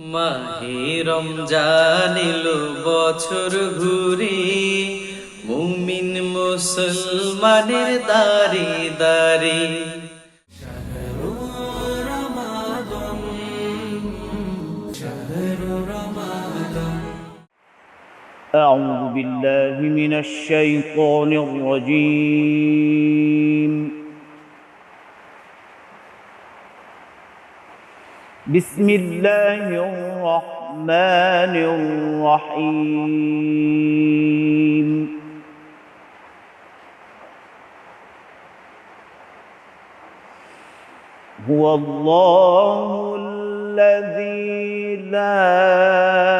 মাহিরম জানিল বছর ঘুরি মুমিন মুসলমানের দারি দারি أعوذ بالله من الشيطان الرجيم بسم الله الرحمن الرحيم. هو الله الذي لا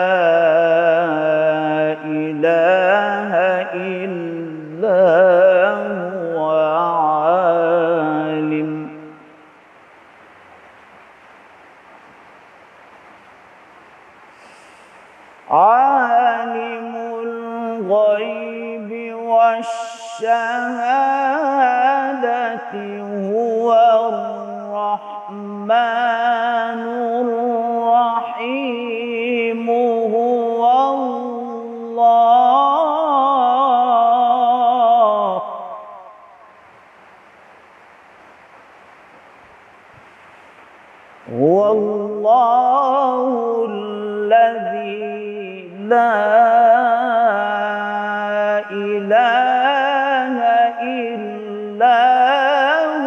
إله إلا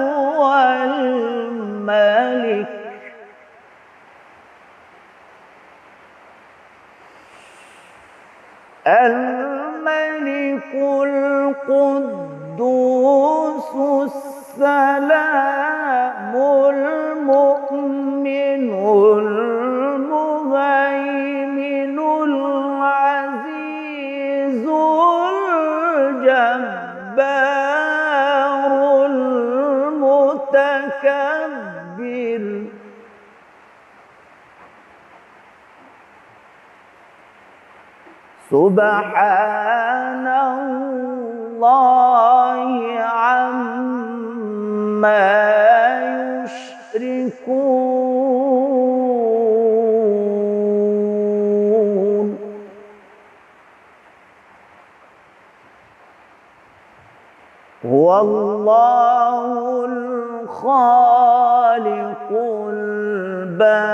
هو الملك. الملك سبحان الله عما يشركون. هو الله الخالق البارئ.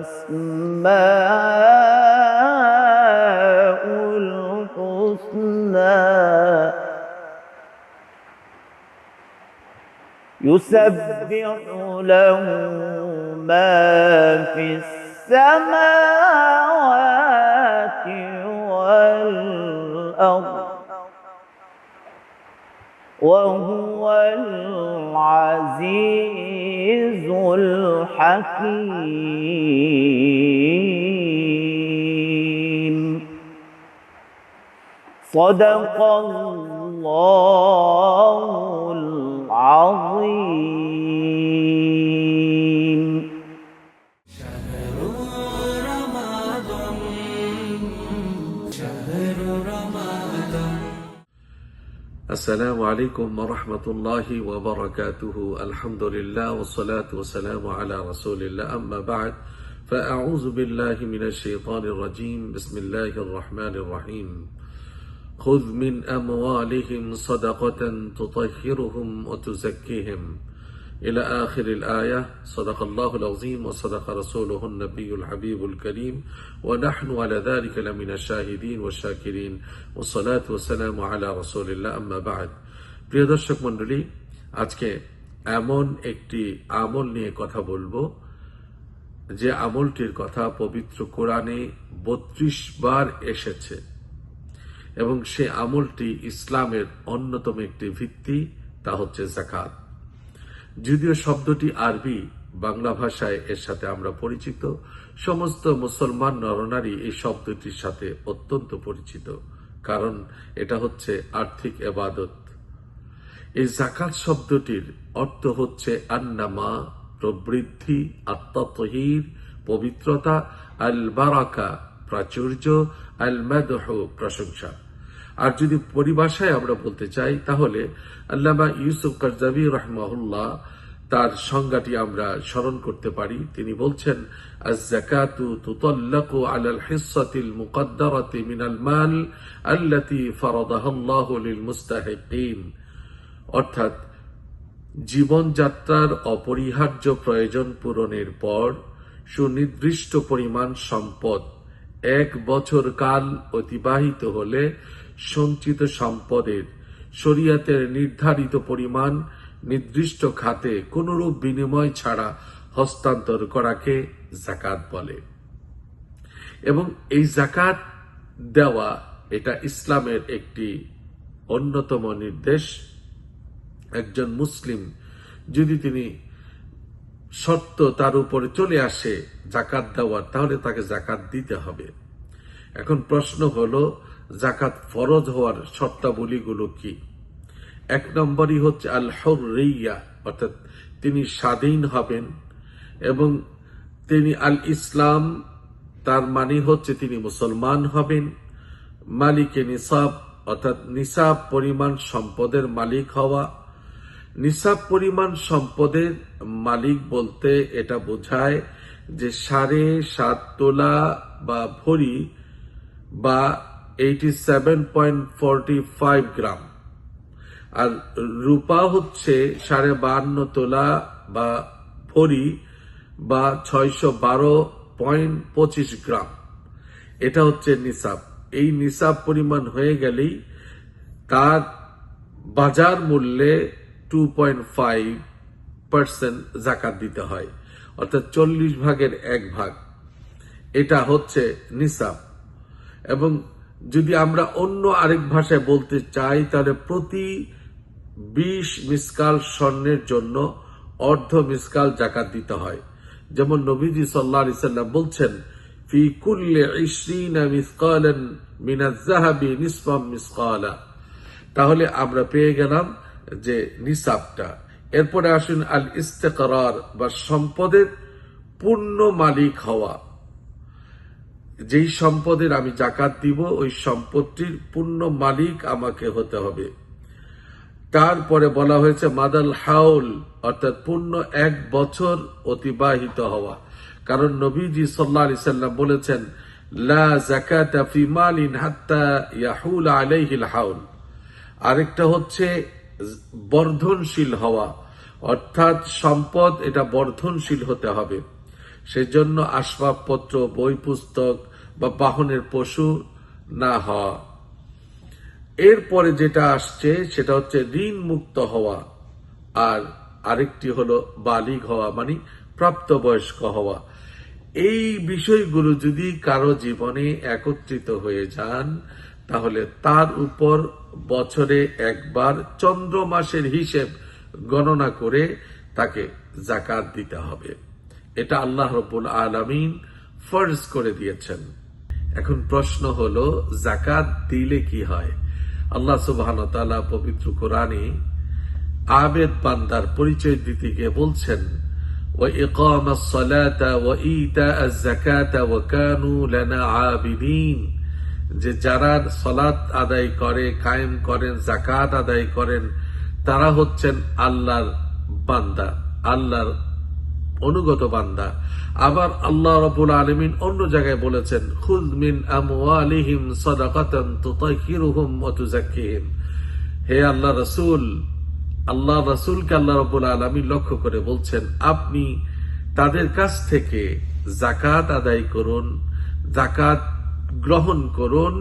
الأسماء الحسنى. يسبح له ما في السماوات والأرض. وهو العزيز الحكيم. صدق الله العظيم. السلام عليكم ورحمة الله وبركاته. الحمد لله والصلاة والسلام على رسول الله. أما بعد فأعوذ بالله من الشيطان الرجيم. بسم الله الرحمن الرحيم. خذ من أموالهم صدقة تطهرهم وتزكيهم. إلى آخر الآية صدق الله العظيم وصدق رسوله النبي الحبيب الكريم ونحن على ذلك لمن الشاهدين والشاكرين والصلاة والسلام على رسول الله أما بعد প্রিয় দর্শক মণ্ডলী আজকে এমন একটি আমল নিয়ে কথা বলবো যে আমলটির কথা পবিত্র কোরআনে বত্রিশ বার এসেছে এবং সে আমলটি ইসলামের অন্যতম একটি ভিত্তি তা হচ্ছে জাকাত যদিও শব্দটি আরবি, বাংলা ভাষায় এর সাথে আমরা পরিচিত, সমস্ত মুসলমান নরনারী এই শব্দটির সাথে অত্যন্ত পরিচিত, কারণ এটা হচ্ছে আর্থিক এবাদত। এই জাকাত শব্দটির অর্থ হচ্ছে আন্নামা, প্রবৃদ্ধি, আত্মতহির, পবিত্রতা আল বারাকা প্রাচুর্য আল মাদহ প্রশংসা। আর যদি পরিভাষায় আমরা বলতে চাই, তাহলে আল্লামা ইউসুফ কারজাবি রহমাহুল্লাহ তার সংজ্ঞাটি আমরা স্মরণ করতে পারি। তিনি বলছেন জীবনযাত্রার অপরিহার্য প্রয়োজন পূরণের পর সুনির্দিষ্ট পরিমাণ সম্পদ এক বছর কাল অতিবাহিত হলে সঞ্চিত সম্পদের শরিয়াতের নির্ধারিত পরিমাণ নির্দিষ্ট খাতে কোনরূপ বিনিময় ছাড়া হস্তান্তর করাকে জাকাত বলে। এবং এই জাকাত দেওয়া এটা ইসলামের একটি অন্যতম নির্দেশ। একজন মুসলিম যদি তিনি শর্ত তার উপরে চলে আসে জাকাত দেওয়ার, তাহলে তাকে জাকাত দিতে হবে। এখন প্রশ্ন হলো জাকাত ফরজ হওয়ার শর্তাবলীগুলো কি? এক নম্বরই হচ্ছে আল হরিয়া অর্থাৎ তিনি স্বাধীন হবেন এবং তিনি আল ইসলাম তার মানে হচ্ছে তিনি মুসলমান হবেন। মালিকে নিসাব, অর্থাৎ নিসাব পরিমাণ সম্পদের মালিক হওয়া। নিসাব পরিমাণ সম্পদের মালিক বলতে এটা বোঝায় যে সাড়ে সাত তোলা বা ভরি বা eighty seven point forty five gram আর রূপা হচ্ছে সাড়ে বান্ন তোলা বা ভরি বা ছয়শো বারো পয়েন্ট পঁচিশ গ্রাম। এটা হচ্ছে নিসাব। এই নিসাব পরিমাণ হয়ে গেলেই তার বাজার মূল্যে টু পয়েন্ট ফাইভ পার্সেন্ট জাকাত দিতে হয়, অর্থাৎ চল্লিশ ভাগের এক ভাগ। এটা হচ্ছে নিসাব। এবং যদি আমরা অন্য আরেক ভাষায় বলতে চাই, তাহলে প্রতি বিশ মিসকাল স্বর্ণের জন্য অর্ধ মিসকাল জাকাত দিতে হয়। যেমন নবীজি সাল্লাহ সাল্লাম বলছেন, ফি কুল্লে ইসরিনা মিসকালেন মিনাজ জাহাবি নিসফাম মিসকালা। তাহলে আমরা পেয়ে গেলাম যে নিসাবটা। এরপরে আসুন আল ইস্তেকরার বা সম্পদের পূর্ণ মালিক হওয়া। যেই সম্পদের আমি জাকাত দিব, ওই সম্পত্তির পূর্ণ মালিক আমাকে হতে হবে। তারপরে বলা হয়েছে, মাদাল হাউল, অর্থাৎ পূর্ণ এক বছর অতিবাহিত হওয়া। কারণ নবীজি সাল্লা আলি সাল্লাম বলেছেন, লা হাউল। আরেকটা হচ্ছে, বর্ধনশীল হওয়া। অর্থাৎ সম্পদ, এটা বর্ধনশীল হতে হবে। সেজন্য আসবাবপত্র বই পুস্তক বা বাহনের পশু না হওয়া। এরপরে যেটা আসছে, সেটা হচ্ছে ঋণ মুক্ত হওয়া। আর আরেকটি হলো বালিগ হওয়া মানে প্রাপ্তবয়স্ক হওয়া। এই বিষয়গুলো যদি কারও জীবনে একত্রিত হয়ে যান, তাহলে তার উপর বছরে একবার চন্দ্র মাসের হিসেব গণনা করে তাকে জাকাত দিতে হবে। এটা আল্লাহ রব্বুল আলমিন ফর্জ করে দিয়েছেন। এখন প্রশ্ন হলো জাকাত দিলে কি হয় আল্লাহ সুবাহ পবিত্র কোরআনে আবেদ বান্দার পরিচয় দিতে গিয়ে বলছেন وإقام الصلاة وإيتاء الزكاة وكانوا لنا عابدين যে যারা সলাৎ আদায় করে কায়েম করেন জাকাত আদায় করেন তারা হচ্ছেন আল্লাহর বান্দা আল্লাহর অনুগত বান্দা। আবার আল্লাহ রবুল আলমিন অন্য জায়গায় বলেছেন খুদ মিন আমওয়ালিহিম সাদাকাতান তুতাহিরুহুম হে আল্লাহ রাসূল, আল্লাহ রসুলকে আল্লাহ রবুল আলমী লক্ষ্য করে বলছেন, আপনি তাদের কাছ থেকে জাকাত আদায় করুন জাকাত গ্রহণ করুন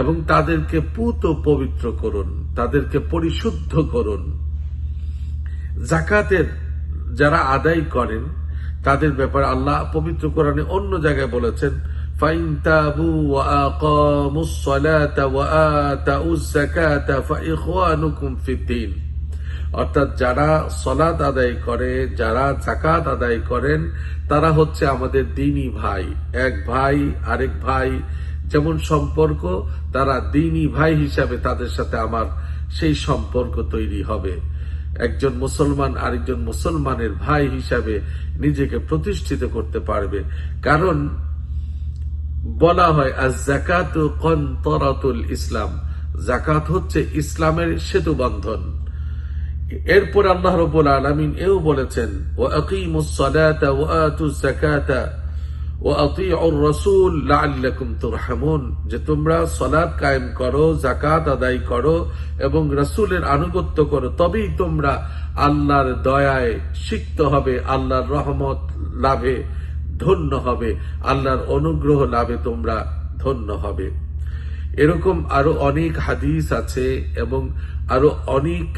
এবং তাদেরকে পুত পবিত্র করুন, তাদেরকে পরিশুদ্ধ করুন। জাকাতের যারা আদায় করেন, তাদের ব্যাপারে আল্লাহ পবিত্র কোরআনে অন্য জায়গায় বলেছেন অর্থাৎ যারা সলাত আদায় করে, যারা জাকাত আদায় করেন, তারা হচ্ছে আমাদের দিনই ভাই। এক ভাই, আরেক ভাই, যেমন সম্পর্ক, তারা দিনই ভাই হিসাবে তাদের সাথে আমার সেই সম্পর্ক তৈরি হবে। একজন মুসলমান আরেকজন মুসলমানের ভাই হিসাবে নিজেকে প্রতিষ্ঠিত করতে পারবে। কারণ বলা হয় আজ জাকাত কন্তরাতুল ইসলাম। জাকাত হচ্ছে ইসলামের সেতু বন্ধন এরপর আল্লাহ রবুল আলমিন এও বলেছেন ও আকিমুস সালাতা ও আতুজ জাকাতা যে তোমরা সলাদ কায়েম করো জাকাত আদায় করো এবং রসুলের আনুগত্য করো, তবেই তোমরা আল্লাহর দয়ায় সিক্ত হবে, আল্লাহর রহমত লাভে ধন্য হবে, আল্লাহর অনুগ্রহ লাভে তোমরা ধন্য হবে। এরকম আরও অনেক হাদিস আছে এবং আরও অনেক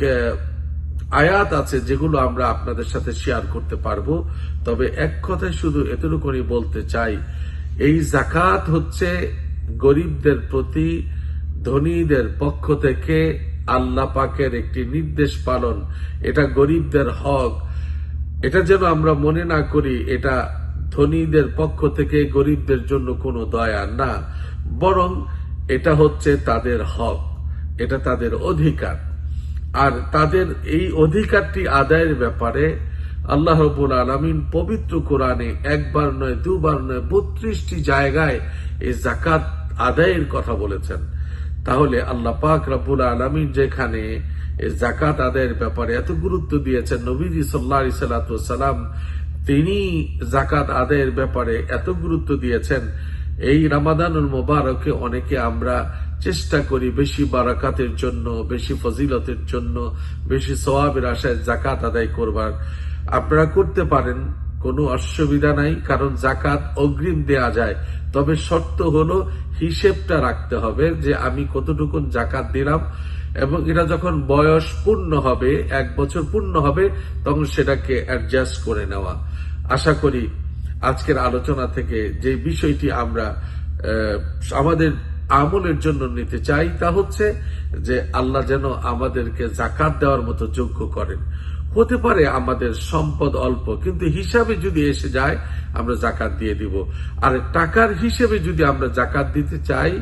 আয়াত আছে যেগুলো আমরা আপনাদের সাথে শেয়ার করতে পারব। তবে এক কথায় শুধু এতটুকুনি বলতে চাই, এই জাকাত হচ্ছে গরিবদের প্রতি, ধনীদের পক্ষ থেকে আল্লাহ পাকের একটি নির্দেশ পালন। এটা গরিবদের হক। এটা যেন আমরা মনে না করি, এটা ধনীদের পক্ষ থেকে গরিবদের জন্য কোনো দয়া না, বরং এটা হচ্ছে তাদের হক, এটা তাদের অধিকার। আর তাদের এই অধিকারটি আদায়ের ব্যাপারে আল্লাহ রবুল আলমিন পবিত্র কোরআনে একবার নয়, দুবার নয়, বত্রিশটি জায়গায় এই জাকাত আদায়ের কথা বলেছেন। তাহলে আল্লাহ পাক রাবুল আলমিন যেখানে জাকাত আদায়ের ব্যাপারে এত গুরুত্ব দিয়েছেন, নবীজি সাল্লাহ সাল্লাম তিনি জাকাত আদায়ের ব্যাপারে এত গুরুত্ব দিয়েছেন। এই রামাদানুল মোবারকে অনেকে আমরা চেষ্টা করি বেশি বারাকাতের জন্য, বেশি ফজিলতের জন্য, বেশি সওয়াবের আশায় জাকাত আদায় করবার। আপনারা করতে পারেন, কোনো অসুবিধা নাই, কারণ জাকাত অগ্রিম দেয়া যায়। তবে শর্ত হলো হিসেবটা রাখতে হবে যে আমি কতটুকুন জাকাত দিলাম, এবং এটা যখন বয়স পূর্ণ হবে, এক বছর পূর্ণ হবে, তখন সেটাকে অ্যাডজাস্ট করে নেওয়া। আশা করি আজকের আলোচনা থেকে যে বিষয়টি আমরা আমাদের আমলের জন্য নিতে চাই তা হচ্ছে যে আল্লাহ যেন আমাদেরকে জাকাত দেওয়ার মতো যোগ্য করেন। হতে পারে আমাদের সম্পদ অল্প, কিন্তু হিসাবে যদি এসে যায়, আমরা জাকাত দিয়ে দিব। আর টাকার হিসেবে যদি আমরা জাকাত দিতে চাই,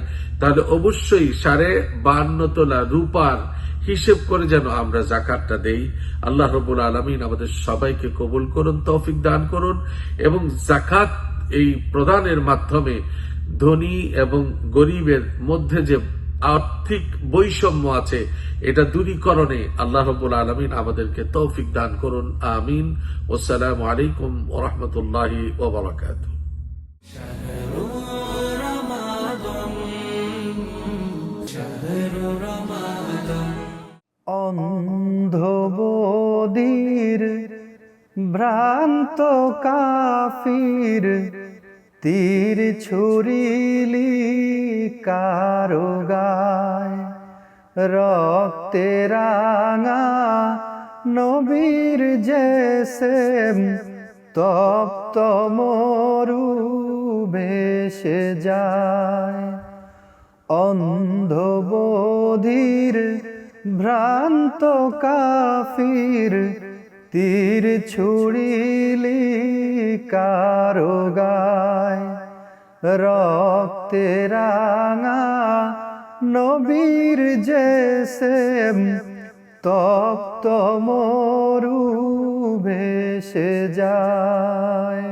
তাহলে অবশ্যই সাড়ে বান্ন তোলা রূপার হিসেব করে যেন আমরা জাকাতটা দেই। আল্লাহ রবুল আলমিন আমাদের সবাইকে কবুল করুন, তৌফিক দান করুন এবং জাকাত এই প্রদানের মাধ্যমে ধনী এবং গরিবের মধ্যে যে আর্থিক বৈষম্য আছে, এটা দূরীকরণে আল্লাহ রবুল আলমিন আমাদেরকে তৌফিক দান করুন। আমিন। ওসালাম আলাইকুম ওরহমতুল্লাহি ওবরাকাত অন্ধবদির ভ্রান্ত কাফির তীর ছুরিলি কারও গায়, রক্তে রাঙা নবীর জেসেম তপ্ত মরু ভেসে যায়। অন্ধবধির ভ্রান্ত কাফির তীর ছুড়িলি কারও গায় রক্তে রাঙা নবীর জেসেম তপ্ত মরু ভেসে যায়।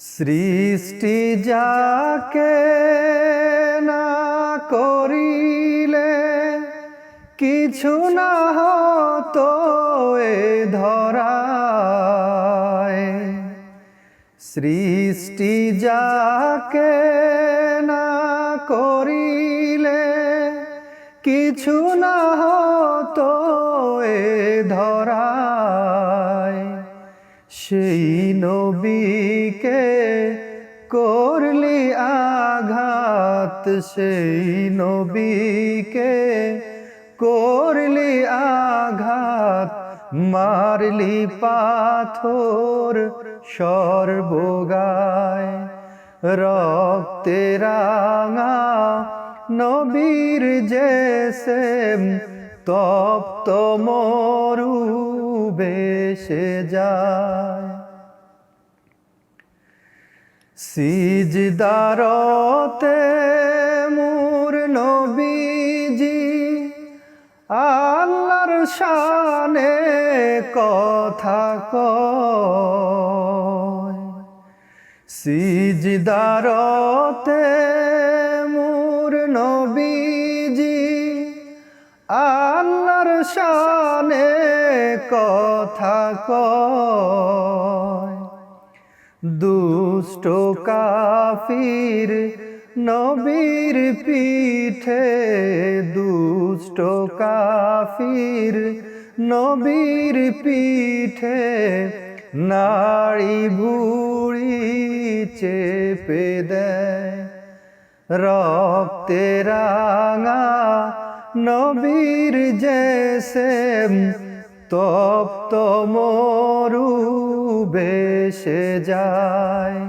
সৃষ্টি যাকে না করিলে কিছু না হতো সৃষ্টি যাকে না করিলে কিছু না হতো এ ধরায়। সেই নবীকে করলি আঘাত, সেই নবীকে করলি আঘাত, মারলি পাথর সর্বগায়। রক্তে রাঙা নবীর জেসে তপ্ত মরু বেশে যায়। সিজদারতে মুর নবীজি, আল্লাহর শানে কথা কয়। সিজদারতে মুর নবীজি আল্লাহর শানে কথা কয়। দুষ্ট কাফির নবীর পিঠে, দুষ্ট কাফির নবীর পিঠে, নাড়ি ভুড়ি চেপে দেয়। রক্তে রাঙা নবীর জেসে তপ্ত মরু বেশে যায়।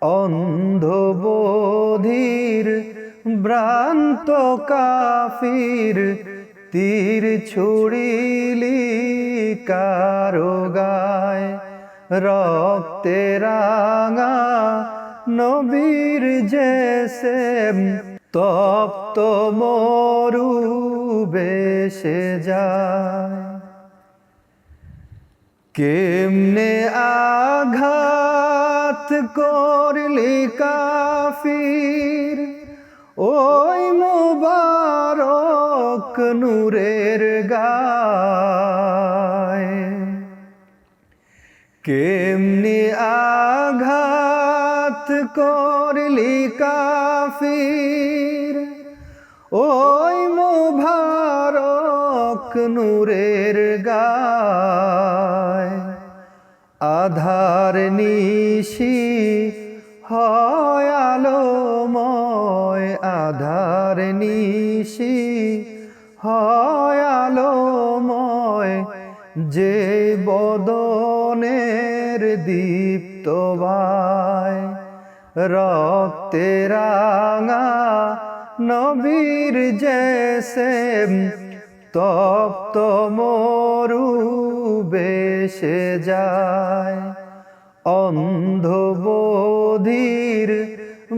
অন্ধবোধির ভ্রান্ত কাফির, তীর ছুড়িলি কারও গায়। রক্তে রাঙা নবীর জেসে তপ্ত মরু বেশে যায়। কেমনে আঘাত করলি কাফির? ওই মুবারক নূরের গায় করলি কাফির। ওই মুবারক নূরের গায় আধার নিশি হয় আলোময়, আধার নিশি হয় আলোময়। যে বদনের দীপ্ত ভাই রক্তে রাঙা নবীর জেসে তপ্ত মরু বেশে যায়। অন্ধবোধির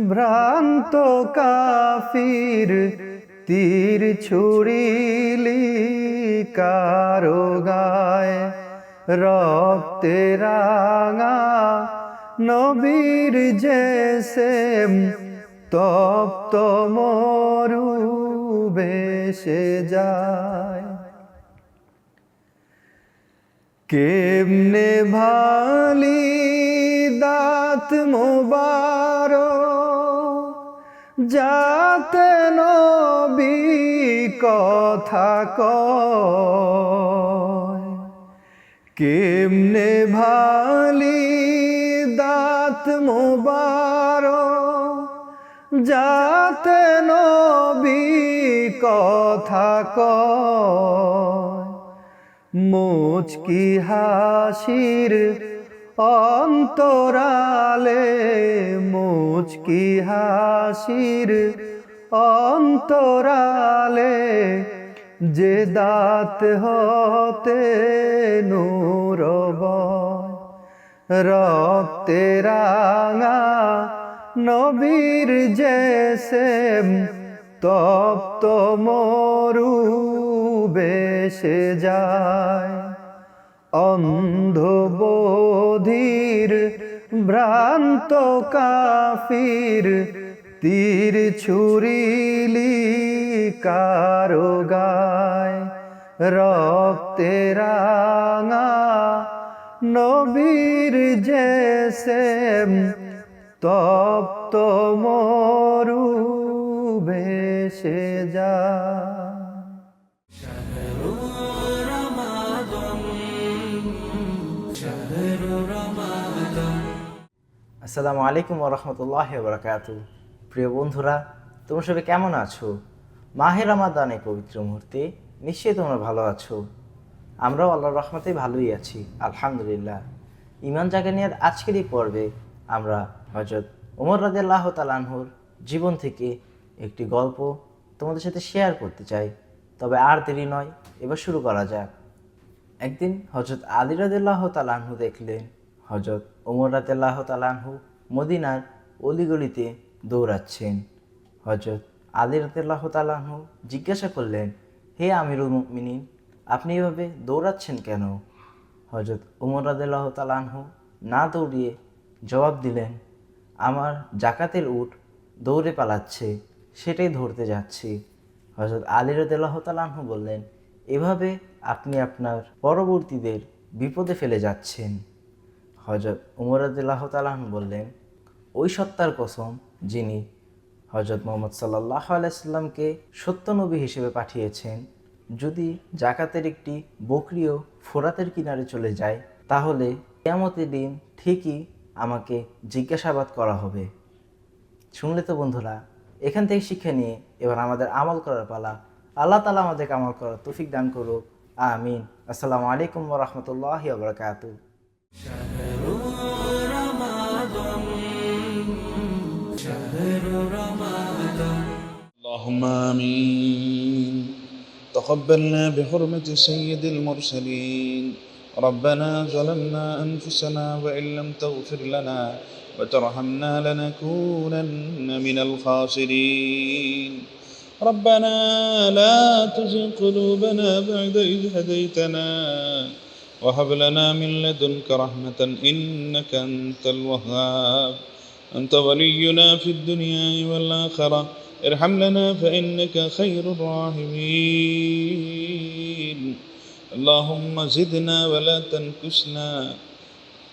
ভ্রান্ত কাফির তীর ছুড়িলি কারও গায়। রক্তে রাঙা নবীর জেসে তপ্ত মরু বেশে যায়। কেমনে ভালি দাঁত মোবার যাতে নবী কথা কয়। কেমনে ভালি দাঁত মোবার যাতে নবী কথা কয়। মুচকি হাসির অন্তরালে, মুচকি হাসির অন্তরালে, যে দাঁত হতে নূর রক্তে রাঙা নবীর জেসে তপ্ত মরু বেশে যায়। অন্ধবোধির ভ্রান্ত কাফির তীর ছুরিলি কারও গায়। রক্তে রাঙা নবীর জেসে তপ্ত মরু ভেসে যা। আসসালামু আলাইকুম ওরহমতুল্লাহ বরকাত প্রিয় বন্ধুরা, তোমরা সবাই কেমন আছো? মাহের রমাদানে পবিত্র মুহূর্তে নিশ্চয়ই তোমরা ভালো আছো। আমরাও আল্লাহর রহমতে ভালোই আছি, আলহামদুলিল্লাহ। ইমান জাগানিয়ার আজকের এই পর্বে আমরা হজরত ওমর রাদিয়াল্লাহ তালানহুর জীবন থেকে একটি গল্প তোমাদের সাথে শেয়ার করতে চাই। তবে আর দেরি নয়, এবার শুরু করা যাক। একদিন হজরত আলী রাদিল্লাহ তালাহু দেখলেন হজরত ওমর রাদিল্লাহ তালাহু মদিনার অলিগলিতে দৌড়াচ্ছেন। হজরত আলী রাদিল্লাহ তালাহু জিজ্ঞাসা করলেন, হে আমিরুল মুমিনিন আপনি এভাবে দৌড়াচ্ছেন কেন? হজরত ওমর রাদিল্লাহ তালাহু না দৌড়িয়ে জবাব দিলেন, আমার জাকাতের উট দৌড়ে পালাচ্ছে, সেটাই ধরতে যাচ্ছি। হজরত আলী রদাল্লাহ তালাহু বললেন, এভাবে আপনি আপনার পরবর্তীদের বিপদে ফেলে যাচ্ছেন। হজরত উমর রদুল্লাহ তালাহু বললেন, ওই সত্তার কসম যিনি হজরত মোহাম্মদ সাল্লাহ আলাইসাল্লামকে সত্য নবী হিসেবে পাঠিয়েছেন যদি জাকাতের একটি বকরিও ফোরাতের কিনারে চলে যায় তাহলে কেয়ামতের দিন ঠিকই আমাকে জিজ্ঞাসাবাদ করা হবে শুনলে তো বন্ধুরা এখান থেকে শিক্ষা নিয়ে এবার আমাদের আমল করার পালা আল্লাহ তালা আমাদেরকে আমল করার তৌফিক দান করুক আমিন আসসালামু আলাইকুম রহমতুল্লাহ বরকাতু اللهم آمين تقبلنا بحرمة سيد المرسلين. ربنا ظلمنا أنفسنا وإن لم تغفر لنا وترحمنا لنكونن من الخاسرين. ربنا لا تزغ قلوبنا بعد إذ هديتنا وهب لنا من لدنك رحمة إنك أنت الوهاب. أنت ولينا في الدنيا والآخرة. ارحم لنا فإنك خير الراحمين اللهم زدنا ولا تنكسنا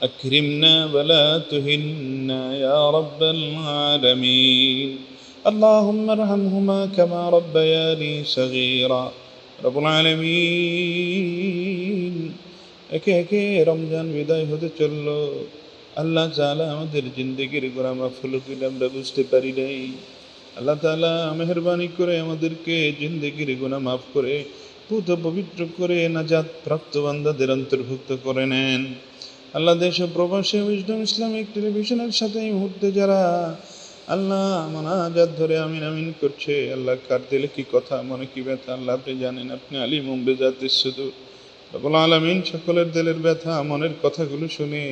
أكرمنا ولا تهنا يا رب العالمين اللهم ارحمهما كما ربياني صغيرا رب العالمين একে একে রমজান বিদায় হতে চলল আল্লাহ তাআলা আমাদের জিন্দগির গোড়া মাফলুকিল আমরা বুঝতে পারি নাই আল্লাহ তাআলা মেহরবানি করে আমাদেরকে জিন্দগির গুণা মাফ করে পুত পবিত্র করে নাজাত প্রাপ্ত বান্দাদের অন্তর্ভুক্ত করে নেন। আল্লাহ দেশ প্রবাসী উইজডম ইসলামিক টেলিভিশনের সাথে এই মুহূর্তে যারা আল্লাহ মানাজাত ধরে আমিন আমিন করছে, আল্লাহ কার দিলে কি কথা, মনে কি ব্যথা, আল্লাহ আপনি জানেন, আপনি আলী মুম্বে জাতি শুধু। রবুল আলমিন সকলের দিলের ব্যথা, মনের কথাগুলো শুনে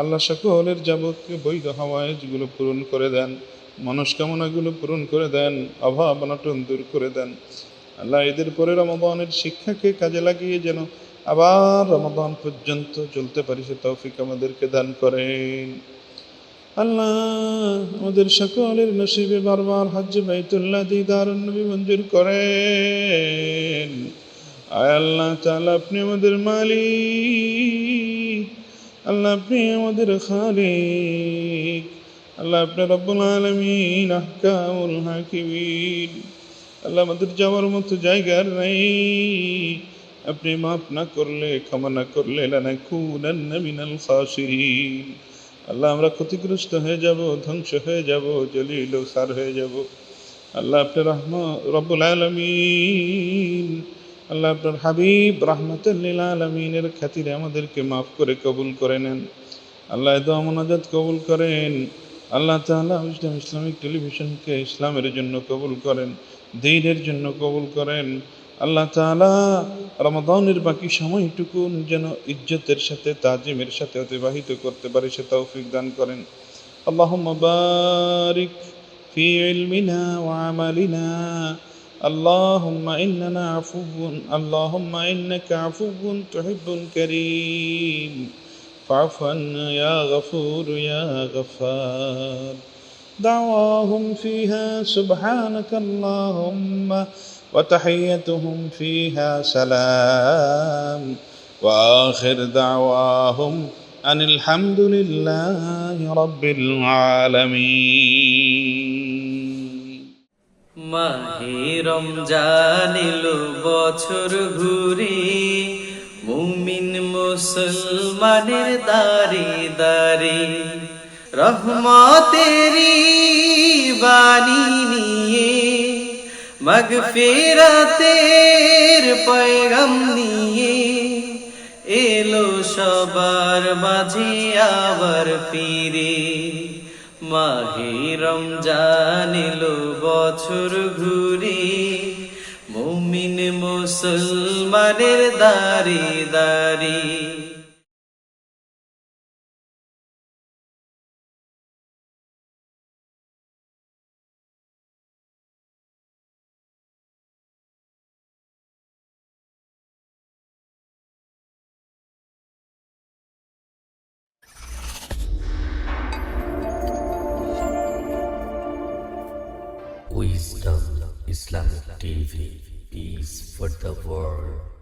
আল্লাহ সকলের যাবতীয় বৈধ হাওয়াইজগুলো পূরণ করে দেন। মনস্কামনাগুলো পূরণ করে দেন অভাব অনটন দূর করে দেন। আল্লাহ এদের পরে রমাদানের শিক্ষাকে কাজে লাগিয়ে যেন আবার রমাদান পর্যন্ত চলতে পারি, সে তৌফিক আমাদেরকে দান করেন। আল্লাহ আমাদের সকলের নসিবে বারবার হজ্জ বাইতুল্লাহ দিদার নবী মঞ্জুর করেন। আয় আল্লাহ তাআলা, আপনি আমাদের মালিক। আল্লাহ আপনি আমাদের খালিক। আল্লাহ আপনি রব্বুল আলামিন আহকামুল হাকিমিন। আল্লাহ আমাদের যাওয়ার মতো জায়গার নাই। আপনি মাফ না করলে, ক্ষমা না করলে মিনাল খাসিরিন। আল্লাহ আমরা ক্ষতিগ্রস্ত হয়ে যাব, ধ্বংস হয়ে যাব, জলিল সার হয়ে যাব। আল্লাহ আপনার রহমা রব্বুল আলমিন। আল্লাহ আপনার হাবিব রহমতুল্লিল আলমিনের খাতিরে আমাদেরকে মাফ করে কবুল করে নেন। আল্লাহ দোয়া মোনাজাত কবুল করেন। আল্লাহ তাআলা ইসলাম ইসলামিক টেলিভিশনকে ইসলামের জন্য কবুল করেন দিনের জন্য কবুল করেন আল্লাহ তাআলা রমাদানের বাকি সময়টুকু যেন ইজ্জতের সাথে তাজিমের সাথে অতিবাহিত করতে পারে সে তৌফিক দান করেন اللهم بارك في علمنا وعملنا اللهم إننا عفو اللهم إنك عفو تحب الكريم فاعف عنا يا غفور يا غفار دعواهم فيها سبحانك اللهم وتحيتهم فيها سلام وآخر دعواهم أن الحمد لله رب العالمين মাহে রমজান এলো বছর ঘুরে মুমিন মুসলমানের দারি দারি রহমতেরি বাণী নিয়ে মগফিরাতের পয়গম নিয়ে এলো সবার মাঝে আবার ফিরে। মাহে রমজান এলো বছর ঘুরে মুমিন মুসলমানের দারি দারি Wisdom Islamic TV. Peace for the world.